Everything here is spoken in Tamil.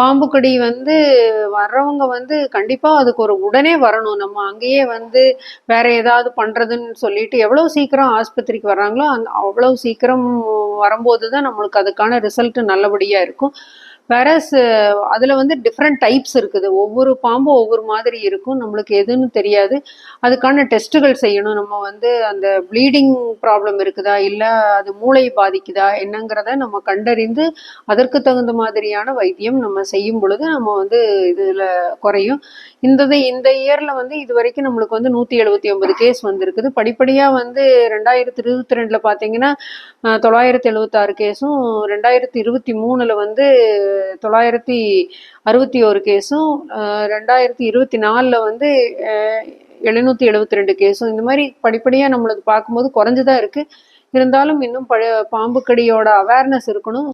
பாம்பு கடி வந்து வர்றவங்க வந்து கண்டிப்பாக அதுக்கு ஒரு உடனே வரணும். நம்ம அங்கேயே வந்து வேற ஏதாவது பண்ணுறதுன்னு சொல்லிட்டு எவ்வளோ சீக்கிரம் ஆஸ்பத்திரிக்கு வர்றாங்களோ அந்த அவ்வளோ சீக்கிரம் வரும்போது தான் நம்மளுக்கு அதுக்கான ரிசல்ட் நல்லபடியாக இருக்கும். வேறஸ் அதில் வந்து டிஃப்ரெண்ட் டைப்ஸ் இருக்குது. ஒவ்வொரு பாம்பும் ஒவ்வொரு மாதிரி இருக்கும். நம்மளுக்கு எதுன்னு தெரியாது. அதுக்கான டெஸ்ட்டுகள் செய்யணும். நம்ம வந்து அந்த ப்ளீடிங் ப்ராப்ளம் இருக்குதா? இல்லை அது மூளை பாதிக்குதா? என்னங்கிறத நம்ம கண்டறிந்து அதற்கு தகுந்த மாதிரியான வைத்தியம் நம்ம செய்யும் பொழுது நம்ம வந்து இதில் குறையும். இந்த இது- இந்த இயரில் வந்து இது வரைக்கும் நம்மளுக்கு வந்து நூற்றி எழுபத்தி ஒன்பது கேஸ் வந்திருக்குது. படிப்படியாக வந்து ரெண்டாயிரத்தி இருபத்தி ரெண்டில் பார்த்தீங்கன்னா தொள்ளாயிரத்தி எழுபத்தாறு கேஸும் ரெண்டாயிரத்தி இருபத்தி மூணில் வந்து தொள்ளாயிரத்தி அறுபத்தி ஒரு கேஸும் அஹ், ரெண்டாயிரத்தி இருபத்தி நாலில் வந்து எழுநூற்றி எழுபத்தி ரெண்டு கேஸும் இந்த மாதிரி படிப்படியாக நம்மளுக்கு பார்க்கும்போது குறைஞ்சு தான் இருக்குது இருந்தாலும் இன்னும் பழைய பாம்பு கடியோட அவேர்னஸ் இருக்கணும்.